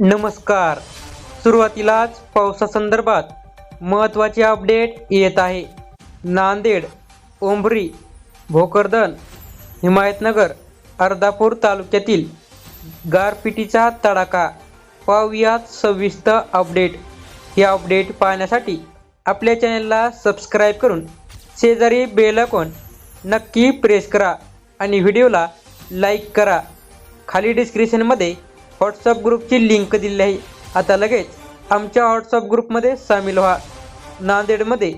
नमस्कार. सुरुवातीलाच पावसासंदर्भात महत्त्वाचे अपडेट येत आहे. नांदेड ओंभरी भोकरदन हिमायतनगर अर्धापूर तालुक्यातील गारपिटीचा तडाखा पाहूयात सविस्तर अपडेट. हे अपडेट पाहण्यासाठी आपल्या चॅनलला सबस्क्राईब करून शेजारी बेलकॉन नक्की प्रेस करा आणि व्हिडिओला लाईक करा. खाली डिस्क्रिप्शनमध्ये व्हॉट्सअप ग्रुपची लिंक दिली आहे. आता लगेच आमच्या व्हॉट्सअप ग्रुपमध्ये सामील व्हा. नांदेडमध्ये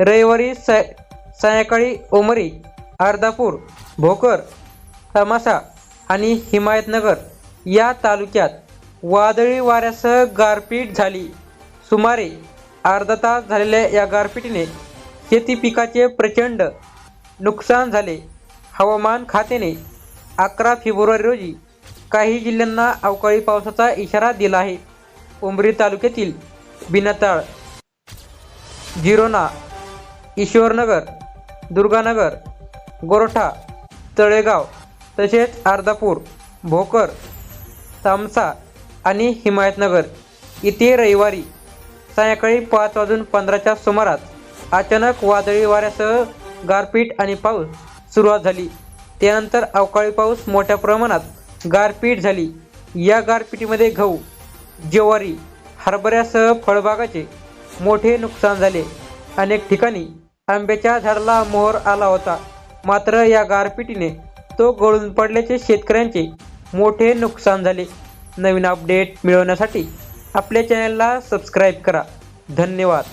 रविवारी सा सायंकाळी ओमरी अर्धापूर भोकर तमासा आणि हिमायतनगर या तालुक्यात वादळी वाऱ्यासह गारपीट झाली. सुमारे अर्धा तास झालेल्या या गारपिटीने शेती पिकाचे प्रचंड नुकसान झाले. हवामान खात्याने अकरा फेब्रुवारी रोजी काही जिल्ह्यांना अवकाळी पावसाचा इशारा दिला आहे. उमरी तालुक्यातील बिनताळ जिरोना ईश्वरनगर दुर्गानगर गोरठा तळेगाव तसेच अर्धापूर भोकर तामसा आणि हिमायतनगर इथे रविवारी सायंकाळी पाच वाजून पंधराच्या सुमारास अचानक वादळी वाऱ्यासह गारपीट आणि पाऊस सुरुवात झाली. त्यानंतर अवकाळी पाऊस मोठ्या प्रमाणात गारपीट झाली. या गारपिटीमध्ये गहू ज्वारी हरभऱ्यासह फळबागाचे मोठे नुकसान झाले. अनेक ठिकाणी आंब्याच्या झाडाला मोहर आला होता. मात्र या गारपिटीने तो गळून पडल्याचे शेतकऱ्यांचे मोठे नुकसान झाले. नवीन अपडेट मिळवण्यासाठी आपल्या चॅनलला सबस्क्राईब करा. धन्यवाद.